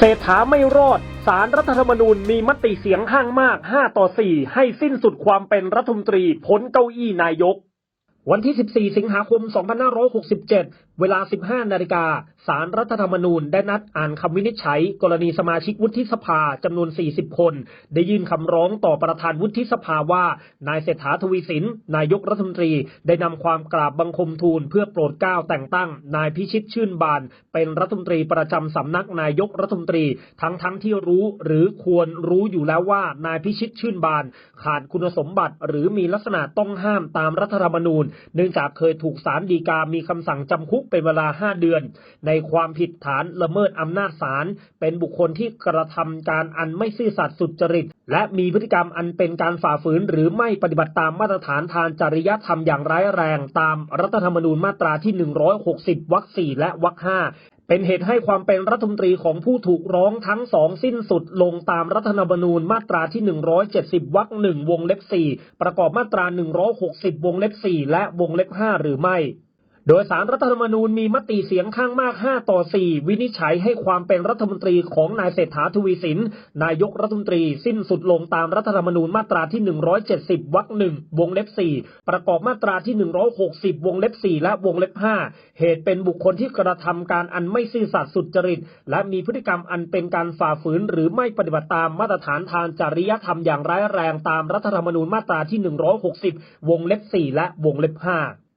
เศรษฐาไม่รอด สารรัฐธรรมนูญมีมติเสียงข้างมาก 5 ต่อ 4 ให้สิ้นสุดความเป็นรัฐมนตรีพ้นเก้าอี้นายก วันที่ 14 สิงหาคม 2567 เวลา 15 นาฬิกา สารรัฐธรรมนูญได้นัดอ่านคำวินิจฉัย กรณีสมาชิกวุฒิสภาจำนวน 40 คน ได้ยื่นคำร้องต่อประธานวุฒิสภาว่า นายเศรษฐาทวีสิน นายกรัฐมนตรี ได้นำความกราบบังคมทูล เพื่อโปรดเกล้าแต่งตั้ง นายพิชิตชื่นบาน เป็นรัฐมนตรีประจำสำนักนายกรัฐมนตรี ทั้งทั้งที่รู้หรือควรรู้อยู่แล้วว่า นายพิชิตชื่นบาน ขาดคุณสมบัติ หรือมีลักษณะต้องห้ามตามรัฐธรรมนูญ เนื่องจากเคยถูกศาลฎีกามีคำสั่งจำคุกเป็นเวลา5เดือน ในความผิดฐานละเมิดอำนาจศาลเป็นบุคคลที่กระทำการอันไม่ซื่อสัตย์สุจริต และมีพฤติกรรมอันเป็นการฝ่าฝืน หรือไม่ปฏิบัติตามมาตรฐานทางจริยธรรมอย่างร้ายแรงตามรัฐธรรมนูญมาตราที่ 160 วรรค 4 และวรรค 5เป็นเหตุให้ความเป็นรัฐมนตรีของผู้ถูกร้องทั้งสองสิ้นสุดลงตามรัฐธรรมนูญมาตราที่ 170 วรรคหนึ่งวงเล็บ4ประกอบมาตรา 160 วงเล็บ4และวงเล็บ5หรือไม่ โดยสารรัฐธรรมนูญมีมติเสียงข้างมาก 5 ต่อ 4 วินิจฉัยให้ความเป็นรัฐมนตรีของนายเศรษฐาทวีสิน นายกรัฐมนตรีสิ้นสุดลงตามรัฐธรรมนูญมาตราที่ 170 วรรคหนึ่งวงเล็บ 4 ประกอบมาตราที่ 160 วงเล็บ 4 และวงเล็บ 5 เหตุเป็นบุคคลที่กระทำการอันไม่ซื่อสัตย์สุจริต และมีพฤติกรรมอันเป็นการฝ่าฝืน หรือไม่ปฏิบัติตามมาตรฐานทางจริยธรรมอย่างร้ายแรงตามรัฐธรรมนูญมาตราที่ 160 วงเล็บ 4 และวงเล็บ 5